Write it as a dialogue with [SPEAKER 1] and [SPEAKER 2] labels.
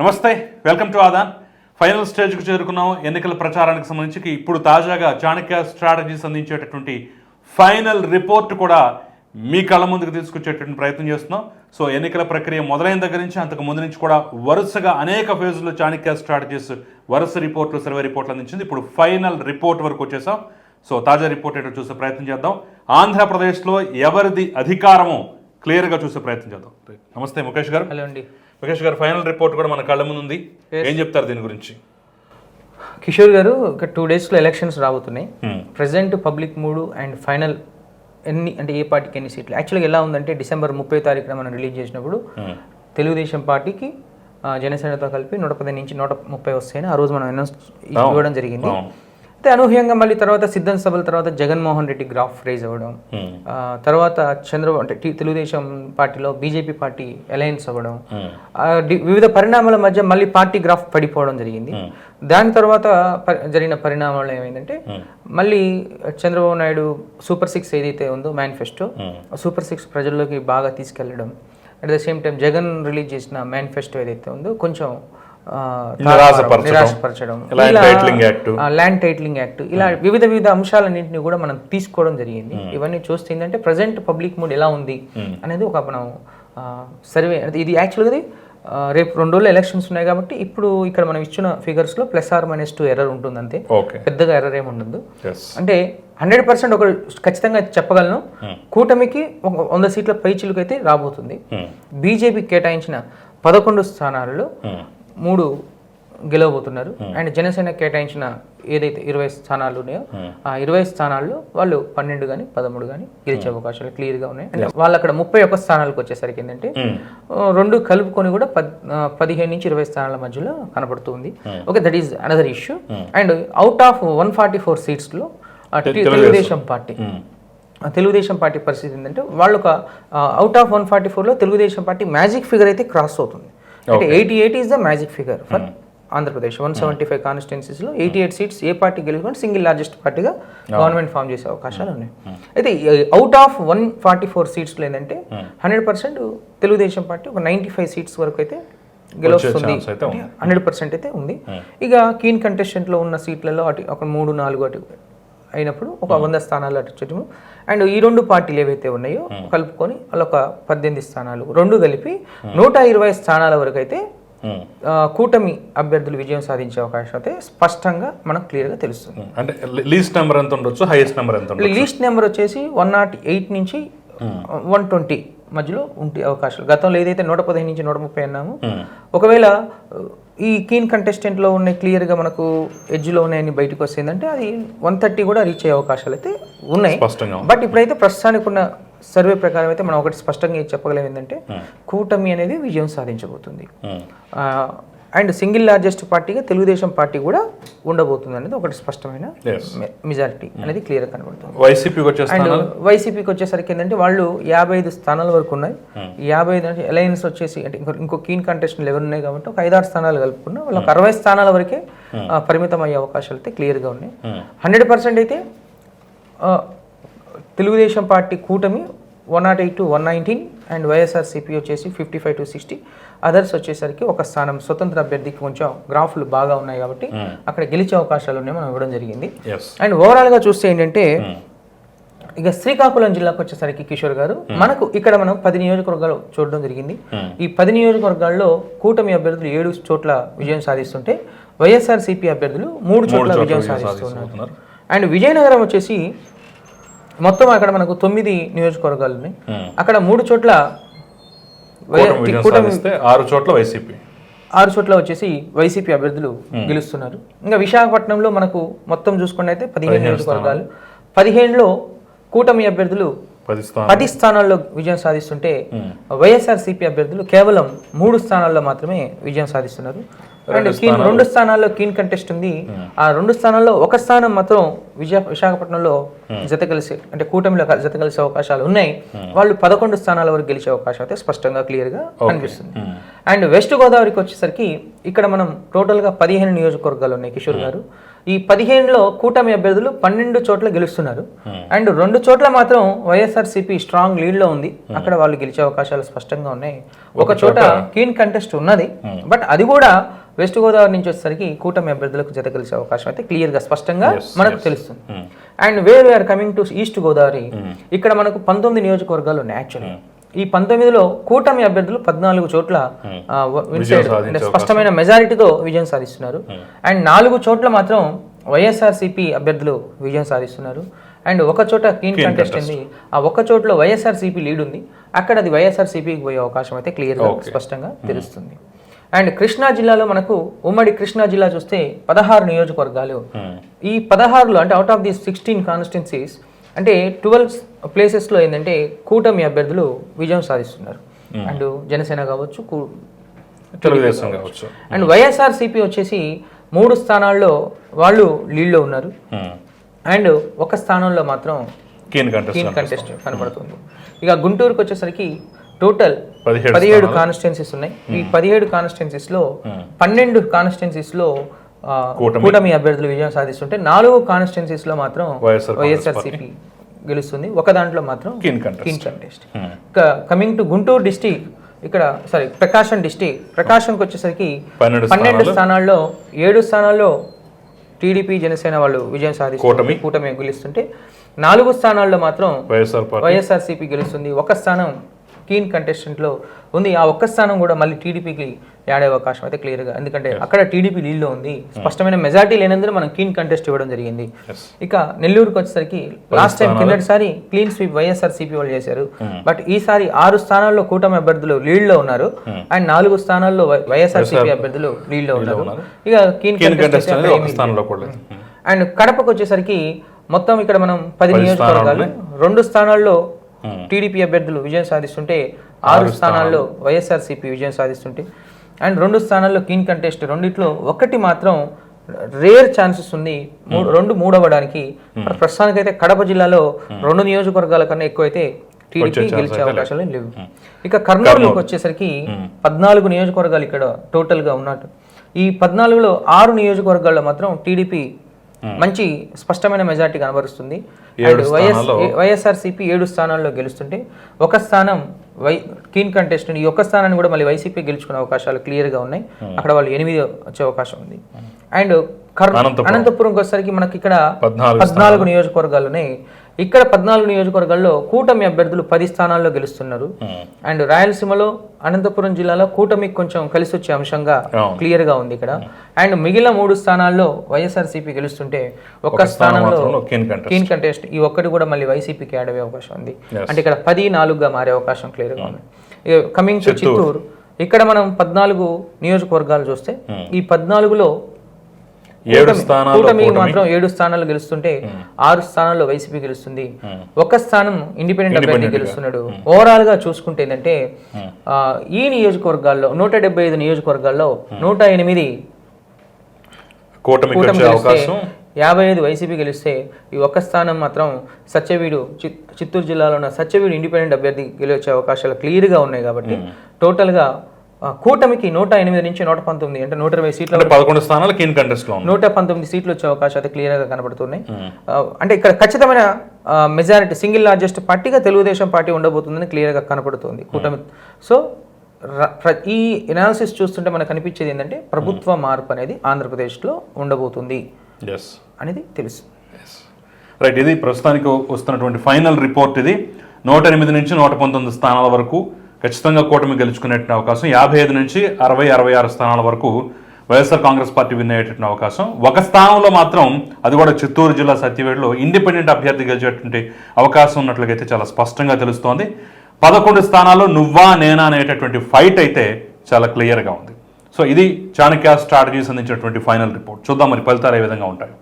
[SPEAKER 1] నమస్తే welcome to Aadan. Final స్టేజ్కు చేరుకున్నాం ఎన్నికల ప్రచారానికి సంబంధించి ఇప్పుడు తాజాగా చాణక్య స్ట్రాటజీస్ అందించేటటువంటి ఫైనల్ రిపోర్ట్ కూడా మీ కళ్ళ ముందుకు తీసుకొచ్చేటటువంటి ప్రయత్నం చేస్తున్నాం. సో ఎన్నికల ప్రక్రియ మొదలైన దగ్గర నుంచి అంతకు ముందు నుంచి కూడా వరుసగా అనేక ఫేజ్లో చాణక్య స్ట్రాటజీస్ వరుస రిపోర్ట్లు సర్వే రిపోర్ట్లు అందించింది. ఇప్పుడు ఫైనల్ రిపోర్ట్ వరకు వచ్చేసాం. సో తాజా రిపోర్ట్ ఏంటో చూసే ప్రయత్నం చేద్దాం. ఆంధ్రప్రదేశ్లో ఎవరిది అధికారమో క్లియర్గా చూసే ప్రయత్నం చేద్దాం. నమస్తే ముఖేష్ గారు.
[SPEAKER 2] హలో అండి.
[SPEAKER 1] ముఖేష్ గారు ఫైనల్ రిపోర్ట్ కూడా మన కళ్ళ ముందు ఉంది. ఏం చెప్తారు దీని గురించి?
[SPEAKER 2] కిషోర్ గారు ఒక టూ డేస్లో ఎలక్షన్స్ రాబోతున్నాయి.
[SPEAKER 1] Hmm.
[SPEAKER 2] ప్రజెంట్ పబ్లిక్ మూడు అండ్ ఫైనల్ ఎన్ని అంటే ఏ పార్టీకి ఎన్ని సీట్లు? యాక్చువల్గా ఎలా ఉందంటే డిసెంబర్ ముప్పై తారీఖున మనం రిలీజ్ చేసినప్పుడు తెలుగుదేశం పార్టీకి జనసేనతో కలిపి నూట పది నుంచి నూట ముప్పై వస్తాయని ఆ రోజు మనం అనౌన్స్ ఇవ్వడం జరిగింది. అనూహ్యంగా మళ్ళీ తర్వాత సిద్ధం సభల తర్వాత జగన్మోహన్ రెడ్డి గ్రాఫ్ రైజ్ అవ్వడం
[SPEAKER 1] Hmm.
[SPEAKER 2] తర్వాత చంద్రబాబు అంటే తెలుగుదేశం పార్టీలో బీజేపీ పార్టీ అలయన్స్ అవ్వడం
[SPEAKER 1] Hmm.
[SPEAKER 2] వివిధ పరిణామాల మధ్య మళ్ళీ పార్టీ గ్రాఫ్ పడిపోవడం జరిగింది దాని తర్వాత జరిగిన పరిణామాలు ఏమైందంటే మళ్ళీ చంద్రబాబు నాయుడు సూపర్ సిక్స్ ఏదైతే ఉందో మేనిఫెస్టో సూపర్ సిక్స్ ప్రజల్లోకి బాగా తీసుకెళ్ళడం at the same time Jagan release చేసిన మేనిఫెస్టో ఏదైతే ఉందో కొంచెం
[SPEAKER 1] నిరాశపరచడం.
[SPEAKER 2] ల్యాండ్ టైటిలింగ్ యాక్ట్ ఇలా వివిధ వివిధ అంశాలన్నింటినీ కూడా మనం తీసుకోవడం జరిగింది. ఇవన్నీ చూస్తే ఏంటంటే ప్రజెంట్ పబ్లిక్ మూడ్ ఎలా ఉంది అనేది ఒక మనం సర్వే ఇది యాక్చువల్గా రేపు రెండు రోజులు ఎలక్షన్స్ ఉన్నాయి కాబట్టి ఇప్పుడు ఇక్కడ మనం ఇచ్చిన ఫిగర్స్లో plus or minus two error ఉంటుంది అంతే. పెద్దగా ఎర్రర్ ఏమి ఉండదు. అంటే హండ్రెడ్ పర్సెంట్ ఒక ఖచ్చితంగా చెప్పగలను. కూటమికి ఒక వంద సీట్ల పై చిలుకైతే రాబోతుంది. బీజేపీ కేటాయించిన పదకొండు స్థానాలలో మూడు గెలవబోతున్నారు. అండ్ జనసేన కేటాయించిన ఏదైతే ఇరవై స్థానాలు ఉన్నాయో ఆ ఇరవై స్థానాల్లో వాళ్ళు పన్నెండు కానీ పదమూడు కానీ గెలిచే అవకాశాలు క్లియర్గా ఉన్నాయి. అంటే వాళ్ళు అక్కడ ముప్పై ఒక్క స్థానాలకు వచ్చేసరికి ఏంటంటే రెండు కలుపుకొని కూడా పదిహేను నుంచి ఇరవై స్థానాల మధ్యలో కనబడుతుంది okay that is another issue. And out of one forty four సీట్స్లో Telugu Desam. Party. Telugu Desam party పరిస్థితి ఏంటంటే వాళ్ళు ఒక అవుట్ ఆఫ్ వన్ ఫార్టీ ఫోర్లో తెలుగుదేశం పార్టీ మ్యాజిక్ ఫిగర్ అయితే క్రాస్ అవుతుంది. అంటే eighty eight is the magic figure for Andhra Pradesh one seventy five కాన్స్టిట్యున్సీస్లో eighty eight seats ఏ party గెలుచుకొని సింగిల్ లార్జెస్ట్ పార్టీగా గవర్నమెంట్ ఫామ్ చేసే అవకాశాలు ఉన్నాయి. అయితే out of one forty four సీట్స్లో ఏంటంటే హండ్రెడ్ పర్సెంట్ తెలుగుదేశం పార్టీ ఒక నైంటీ ఫైవ్ సీట్స్ వరకు అయితే
[SPEAKER 1] ఉంది.
[SPEAKER 2] హండ్రెడ్ పర్సెంట్ అయితే ఉంది. ఇక కీన్ కంటెస్టెంట్లో ఉన్న సీట్లలో అటు ఒక మూడు నాలుగు అటు అయినప్పుడు ఒక వంద స్థానాలు అటు చేయటము అండ్ ఈ రెండు పార్టీలు ఏవైతే ఉన్నాయో కలుపుకొని వాళ్ళ ఒక పద్దెనిమిది స్థానాలు రెండు కలిపి నూట ఇరవై స్థానాల వరకు అయితే కూటమి అభ్యర్థులు విజయం సాధించే అవకాశం అయితే స్పష్టంగా మనకు క్లియర్గా తెలుస్తుంది.
[SPEAKER 1] అంటే లీస్ట్ నెంబర్ ఎంత ఉండొచ్చు? హైయెస్ట్ నెంబర్ ఎంత
[SPEAKER 2] లీస్ట్ నెంబర్ వచ్చేసి వన్ నాట్ ఎయిట్ నుంచి వన్ ట్వంటీ మధ్యలో ఉంటే అవకాశాలు. గతంలో ఏదైతే నూట పదిహేను నుంచి నూట ముప్పై అన్నామో ఒకవేళ ఈ కీన్ కంటెస్టెంట్లో ఉన్న క్లియర్గా మనకు ఎడ్జ్లో ఉన్నాయని బయటకు వస్తుందంటే అది వన్ థర్టీ కూడా రీచ్ అయ్యే అవకాశాలు అయితే ఉన్నాయి. బట్ ఇప్పుడైతే ప్రస్తుతానికి ఉన్న సర్వే ప్రకారం అయితే మనం ఒకటి స్పష్టంగా చెప్పగలం ఏంటంటే కూటమి అనేది విజయం సాధించబోతుంది. అండ్ సింగిల్ లార్జెస్ట్ పార్టీగా తెలుగుదేశం పార్టీ కూడా ఉండబోతుంది అనేది ఒకటి స్పష్టమైన. మెజారిటీ అనేది క్లియర్ కనబడుతుంది.
[SPEAKER 1] వైసీపీకి
[SPEAKER 2] అండ్ వైసీపీకి వచ్చేసరికి ఏంటంటే వాళ్ళు యాభై ఐదు స్థానాల వరకు ఉన్నాయి. యాభై ఐదు అంటే అలయన్స్ వచ్చేసి అంటే ఇంకో ఇంకో కీన్ కంటెస్టెంట్లు ఎవరు ఉన్నాయి కాబట్టి ఒక ఐదారు స్థానాలు కలుపుకున్నా వాళ్ళకి అరవై స్థానాల వరకే ఆ, పరిమితం అయ్యే అవకాశాలు అయితే క్లియర్గా ఉన్నాయి. హండ్రెడ్ పర్సెంట్ అయితే తెలుగుదేశం పార్టీ కూటమి one naught eight to one nineteen and YSRCP వచ్చేసి fifty five to sixty others వచ్చేసరికి ఒక స్థానం స్వతంత్ర అభ్యర్థికి కొంచెం గ్రాఫ్లు బాగా ఉన్నాయి కాబట్టి అక్కడ గెలిచే అవకాశాలు ఉన్నాయి మనం ఇవ్వడం జరిగింది. అండ్ ఓవరాల్గా చూస్తే ఏంటంటే ఇక శ్రీకాకుళం జిల్లాకు వచ్చేసరికి కిషోర్ గారు మనకు ఇక్కడ మనం పది నియోజకవర్గాలు చూడడం జరిగింది. ఈ పది నియోజకవర్గాల్లో కూటమి అభ్యర్థులు ఏడు చోట్ల విజయం సాధిస్తుంటే వైఎస్ఆర్ సిపి అభ్యర్థులు మూడు చోట్ల విజయం సాధిస్తున్నారు. అండ్ విజయనగరం వచ్చేసి మొత్తం అక్కడ మనకు తొమ్మిది నియోజకవర్గాలు ఉన్నాయి అక్కడ మూడు చోట్ల
[SPEAKER 1] ఆరు చోట్ల వైసీపీ.
[SPEAKER 2] ఆరు చోట్ల వచ్చేసి వైసీపీ అభ్యర్థులు గెలుస్తున్నారు. ఇంకా విశాఖపట్నంలో మనకు మొత్తం చూసుకుంటే అయితే పదిహేను నియోజకవర్గాలు. పదిహేనులో కూటమి అభ్యర్థులు
[SPEAKER 1] పది స్థానం
[SPEAKER 2] పది స్థానాల్లో విజయం సాధిస్తుంటే వైఎస్ఆర్ సిపి అభ్యర్థులు కేవలం మూడు స్థానాల్లో మాత్రమే విజయం సాధిస్తున్నారు. రెండు స్థానాల్లో కీన్ కంటెస్ట్ ఉంది. ఆ రెండు స్థానాల్లో ఒక స్థానం మాత్రం విజయ విశాఖపట్నంలో జత కలిసి అంటే కూటమిలో జత కలిసే అవకాశాలు ఉన్నాయి. వాళ్ళు పదకొండు స్థానాల వరకు గెలిచే అవకాశం అయితే స్పష్టంగా క్లియర్గా కనిపిస్తుంది అండ్ వెస్ట్ గోదావరికి వచ్చేసరికి ఇక్కడ మనం టోటల్గా పదిహేను నియోజకవర్గాలు ఉన్నాయి కిషోర్ గారు. ఈ పదిహేనులో కూటమి అభ్యర్థులు పన్నెండు చోట్ల గెలుస్తున్నారు. అండ్ రెండు చోట్ల మాత్రం వైఎస్ఆర్సీపీ స్ట్రాంగ్ లీడ్లో ఉంది. అక్కడ వాళ్ళు గెలిచే అవకాశాలు స్పష్టంగా ఉన్నాయి. ఒక చోట కీన్ కంటెస్ట్ ఉన్నది. బట్ అది కూడా వెస్ట్ గోదావరి నుంచి వచ్చేసరికి కూటమి అభ్యర్థులకు జత గెలిచే అవకాశం అయితే క్లియర్గా స్పష్టంగా మనకు తెలుస్తుంది. And where we're coming to east Godavari ఇక్కడ మనకు పంతొమ్మిది నియోజకవర్గాలు ఉన్నాయి యాక్చువల్లీ ఈ పంతొమ్మిదిలో కూటమి అభ్యర్థులు పద్నాలుగు చోట్ల అంటే స్పష్టమైన మెజారిటీతో విజయం సాధిస్తున్నారు. అండ్ నాలుగు చోట్ల మాత్రం వైఎస్ఆర్సీపీ అభ్యర్థులు విజయం సాధిస్తున్నారు. అండ్ ఒక చోట కీన్ కంటెస్ట్ ఉంది. ఆ ఒక్క చోట్ల వైఎస్ఆర్సీపీ లీడ్ ఉంది. అక్కడ అది వైఎస్ఆర్సీపీకి పోయే అవకాశం అయితే క్లియర్గా స్పష్టంగా తెలుస్తుంది. అండ్ కృష్ణా జిల్లాలో మనకు ఉమ్మడి కృష్ణా జిల్లా చూస్తే పదహారు నియోజకవర్గాలు. ఈ పదహారులో అంటే out of the sixteen constituencies అంటే ట్వెల్వ్ ప్లేసెస్లో ఏంటంటే కూటమి అభ్యర్థులు విజయం సాధిస్తున్నారు. అండ్ జనసేన కావచ్చు
[SPEAKER 1] తెలుగుదేశం కావచ్చు.
[SPEAKER 2] అండ్ వైఎస్ఆర్సీపీ వచ్చేసి మూడు స్థానాల్లో వాళ్ళు లీడ్లో ఉన్నారు. అండ్ ఒక స్థానంలో మాత్రం
[SPEAKER 1] కీన్ కంటెస్ట్
[SPEAKER 2] కనబడుతుంది ఇక గుంటూరుకు వచ్చేసరికి టోటల్
[SPEAKER 1] పదిహేడు
[SPEAKER 2] కాన్స్టిట్యున్సీస్ ఉన్నాయి. ఈ పదిహేడు కాన్స్టిట్యున్సీస్లో పన్నెండు కాన్స్టిట్యున్సీస్లో
[SPEAKER 1] కూటమి.
[SPEAKER 2] అభ్యర్థులు విజయం సాధిస్తుంటే నాలుగు కాన్స్టిట్యున్సీస్లో మాత్రం
[SPEAKER 1] వైఎస్ఆర్
[SPEAKER 2] వైఎస్ఆర్సీపీ గెలుస్తుంది. ఒక దాంట్లో మాత్రం
[SPEAKER 1] keen contest
[SPEAKER 2] coming to Guntur district ఇక్కడ సారీ ప్రకాశం డిస్టిక్ ప్రకాశంకి వచ్చేసరికి
[SPEAKER 1] పన్నెండు
[SPEAKER 2] స్థానాల్లో ఏడు స్థానాల్లో టీడీపీ జనసేన వాళ్ళు విజయం సాధిస్తారు
[SPEAKER 1] కూటమి.
[SPEAKER 2] గెలుస్తుంటే నాలుగు స్థానాల్లో మాత్రం వైఎస్ఆర్సీపీ గెలుస్తుంది. ఒక స్థానం కీన్ కంటెస్టెంట్లో ఉంది. ఆ ఒక్క స్థానం కూడా మళ్ళీ టీడీపీకి యాడ్ అయ్యే అవకాశం అయితే క్లియర్గా ఎందుకంటే అక్కడ టీడీపీ లీడ్లో ఉంది. స్పష్టమైన మెజార్టీ లేనందున మనం కీన్ కంటెస్ట్ ఇవ్వడం జరిగింది. ఇక నెల్లూరుకి వచ్చేసరికి లాస్ట్ టైం కిందటిసారి క్లీన్ స్వీప్ వైఎస్ఆర్సీపీ వాళ్ళు చేశారు. బట్ ఈసారి ఆరు స్థానాల్లో కూటమి అభ్యర్థులు లీడ్లో ఉన్నారు అండ్ నాలుగు స్థానాల్లో వైఎస్ఆర్సీపీ అభ్యర్థులు లీడ్లో ఉన్నారు. ఇక కీన్ contest
[SPEAKER 1] కంటెస్ట్.
[SPEAKER 2] అండ్ కడపకు వచ్చేసరికి మొత్తం ఇక్కడ మనం పది నియోజకవర్గాలు రెండు స్థానాల్లో టీడీపీ అభ్యర్థులు విజయం సాధిస్తుంటే ఆరు స్థానాల్లో వైఎస్ఆర్సీపీ విజయం సాధిస్తుంటే. అండ్ రెండు స్థానాల్లో కీన్ కంటెస్ట్ రెండిట్లో ఒకటి మాత్రం రేర్ ఛాన్సెస్ ఉంది. మూడు రెండు మూడవడానికి. ప్రస్తుతానికైతే కడప జిల్లాలో రెండు నియోజకవర్గాల కన్నా ఎక్కువైతే టీడీపీ గెలిచే అవకాశాలు లేవు. ఇక కర్నూలుకి వచ్చేసరికి పద్నాలుగు నియోజకవర్గాలు ఇక్కడ టోటల్గా ఉన్నట్టు. ఈ పద్నాలుగులో ఆరు నియోజకవర్గాల్లో మాత్రం టీడీపీ మంచి స్పష్టమైన మెజార్టీ కనబరుస్తుంది. అండ్ వైఎస్ వైఎస్ఆర్సీపీ ఏడు స్థానాల్లో గెలుస్తుంటే ఒక స్థానం వై కీన్ కంటెస్ట్ ఈ ఒక్క స్థానాన్ని కూడా మళ్ళీ వైసీపీ గెలుచుకునే అవకాశాలు క్లియర్గా ఉన్నాయి అక్కడ వాళ్ళు ఎనిమిది వచ్చే అవకాశం ఉంది. అండ్ కర్-
[SPEAKER 1] అనంతపురం.
[SPEAKER 2] అనంతపురంకి వచ్చేసరికి మనకి ఇక్కడ
[SPEAKER 1] పద్నాలుగు
[SPEAKER 2] పద్నాలుగు నియోజకవర్గాలు ఉన్నాయి. ఇక్కడ పద్నాలుగు నియోజకవర్గాల్లో కూటమి అభ్యర్థులు పది స్థానాల్లో గెలుస్తున్నారు. అండ్ రాయలసీమలో అనంతపురం జిల్లాలో కూటమికి కొంచెం కలిసి వచ్చే అంశంగా
[SPEAKER 1] అవును.
[SPEAKER 2] క్లియర్గా ఉంది ఇక్కడ. అండ్ మిగిలిన మూడు స్థానాల్లో వైఎస్ఆర్సీపీ గెలుస్తుంటే ఒక్క స్థానంలో
[SPEAKER 1] కీన్ కంటెస్ట్
[SPEAKER 2] ఈ ఒక్కటి కూడా మళ్ళీ వైసీపీకి అయ్యే అవకాశం ఉంది. అంటే ఇక్కడ పది నాలుగుగా మారే అవకాశం క్లియర్గా ఉంది. Coming to Chittoor. ఇక్కడ మనం పద్నాలుగు నియోజకవర్గాలు చూస్తే ఈ పద్నాలుగులో
[SPEAKER 1] ఏడు స్థానాల్లో
[SPEAKER 2] కూటమి. మాత్రం ఏడు స్థానాలు గెలుస్తుంటే ఆరు స్థానాల్లో వైసీపీ గెలుస్తుంది. ఒక స్థానం ఇండిపెండెంట్ అభ్యర్థి గెలుస్తున్నాడు. ఓవరాల్గా చూసుకుంటే ఏంటంటే ఈ నియోజకవర్గాల్లో నూట డెబ్బై ఐదు నియోజకవర్గాల్లో నూట ఎనిమిది కూటమి
[SPEAKER 1] అవకాశం?
[SPEAKER 2] యాభై ఐదు వైసీపీ గెలిస్తే ఈ ఒక్క స్థానం మాత్రం సత్యవీడు చిత్- చిత్తూరు జిల్లాలో ఉన్న సత్యవీడు ఇండిపెండెంట్ అభ్యర్థి గెలిచే అవకాశాలు క్లియర్గా ఉన్నాయి కాబట్టి టోటల్గా ఆ, కూటమికి నూట ఎనిమిది నుంచి నూట పంతొమ్మిది అంటే నూట ఇరవై సీట్ల
[SPEAKER 1] పదకొండు స్థానాలు కీన్ కంటెస్ట్లో ఉన్నాయి.
[SPEAKER 2] నూట పంతొమ్మిది సీట్లు వచ్చే అవకాశాలు అయితే క్లియర్గా కనబడుతున్నాయి. అంటే ఇక్కడ ఖచ్చితమైన మెజారిటీ సింగిల్ లార్జెస్ట్ పార్టీగా తెలుగుదేశం పార్టీ ఉండబోతుందని క్లియర్గా కనబడుతుంది కూటమి. సో ఈ ఎనాలిసిస్ చూస్తుంటే మనకు కనిపించేది ఏంటంటే ప్రభుత్వ మార్పు అనేది ఆంధ్రప్రదేశ్లో ఉండబోతుంది. అనేది తెలుసు.
[SPEAKER 1] రైట్ ఇది ప్రస్తుతానికి వస్తున్నటువంటి ఫైనల్ రిపోర్ట్ ఇది. నూట ఎనిమిది నుంచి నూట పంతొమ్మిది స్థానాల వరకు ఖచ్చితంగా కూటమి గెలుచుకునేటువంటి అవకాశం యాభై ఐదు నుంచి అరవై అరవై ఆరు స్థానాల వరకు వైఎస్ఆర్ కాంగ్రెస్ పార్టీ విన్ అయ్యేటటువంటి అవకాశం. ఒక స్థానంలో మాత్రం అది కూడా చిత్తూరు జిల్లా సత్యవేడులో ఇండిపెండెంట్ అభ్యర్థి గెలిచేటువంటి అవకాశం ఉన్నట్లుగైతే చాలా స్పష్టంగా తెలుస్తోంది. పదకొండు స్థానాల్లో నువ్వా నేనా అనేటటువంటి ఫైట్ అయితే చాలా క్లియర్గా ఉంది. సో ఇది చాణక్య స్ట్రాటజీస్ అందించినటువంటి ఫైనల్ రిపోర్ట్. చూద్దాం మరి ఫలితాలు ఏ విధంగా ఉంటాయి.